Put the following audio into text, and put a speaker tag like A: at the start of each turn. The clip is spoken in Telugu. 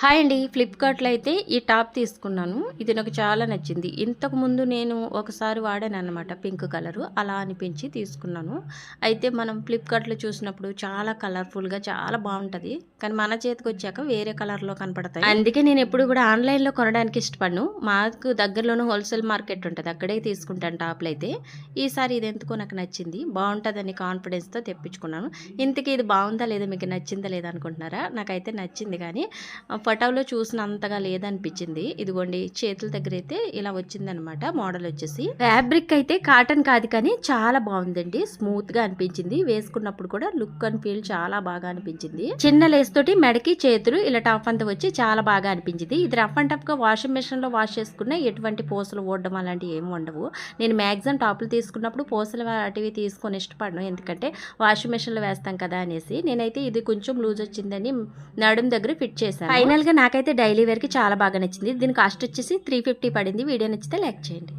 A: హాయ్ అండి. ఫ్లిప్కార్ట్లో అయితే ఈ టాప్ తీసుకున్నాను. ఇది నాకు చాలా నచ్చింది. ఇంతకు ముందు నేను ఒకసారి వాడాను అనమాట పింక్ కలరు. అలా అనిపించి తీసుకున్నాను. అయితే మనం ఫ్లిప్కార్ట్లో చూసినప్పుడు చాలా కలర్ఫుల్గా చాలా బాగుంటుంది. కానీ మన చేతికి వచ్చాక వేరే కలర్లో కనపడతాయి. అందుకే నేను ఎప్పుడు కూడా ఆన్లైన్లో కొనడానికి ఇష్టపడను. మాకు దగ్గరలోనూ హోల్సేల్ మార్కెట్ ఉంటుంది. అక్కడే తీసుకుంటాను టాప్లు అయితే. ఈసారి ఇది ఎందుకో నాకు నచ్చింది. బాగుంటుందని కాన్ఫిడెన్స్తో తెప్పించుకున్నాను. ఇంతకీ ఇది బాగుందా లేదా మీకు నచ్చిందా లేదా అనుకుంటున్నారా? నాకైతే నచ్చింది కానీ ఆ ఫోటోలో చూసినంతగా లేదనిపించింది. ఇదిగోండి చేతుల దగ్గర అయితే ఇలా వచ్చిందనమాట మోడల్ వచ్చేసి. ఫ్యాబ్రిక్ అయితే కాటన్ కాదు కానీ చాలా బాగుందండి. స్మూత్గా అనిపించింది. వేసుకున్నప్పుడు కూడా లుక్ అండ్ ఫీల్ చాలా బాగా అనిపించింది. చిన్న లేస్ తోటి మెడకి చేతులు ఇలా టఫ్ అంతా వచ్చి చాలా బాగా అనిపించింది. ఇది రఫ్ అండ్ టఫ్గా వాషింగ్ మిషన్లో వాష్ చేసుకున్న ఎటువంటి పూసలు ఓడడం అలాంటివి ఏమి ఉండవు. నేను మ్యాక్సిమం టాపులు తీసుకున్నప్పుడు పూసలు వాటివి తీసుకొని ఇష్టపడను. ఎందుకంటే వాషింగ్ మెషిన్లో వేస్తాం కదా అనేసి. నేనైతే ఇది కొంచెం లూజ్ వచ్చిందని నడుం దగ్గర ఫిట్ చేశాను. ఫైనల్ గా నాకైతే డైలీ వేర్కి చాలా బాగా నచ్చింది. దీని కాస్ట్ వచ్చేసి త్రీ ఫిఫ్టీ పడింది. వీడియో నచ్చితే లైక్ చేయండి.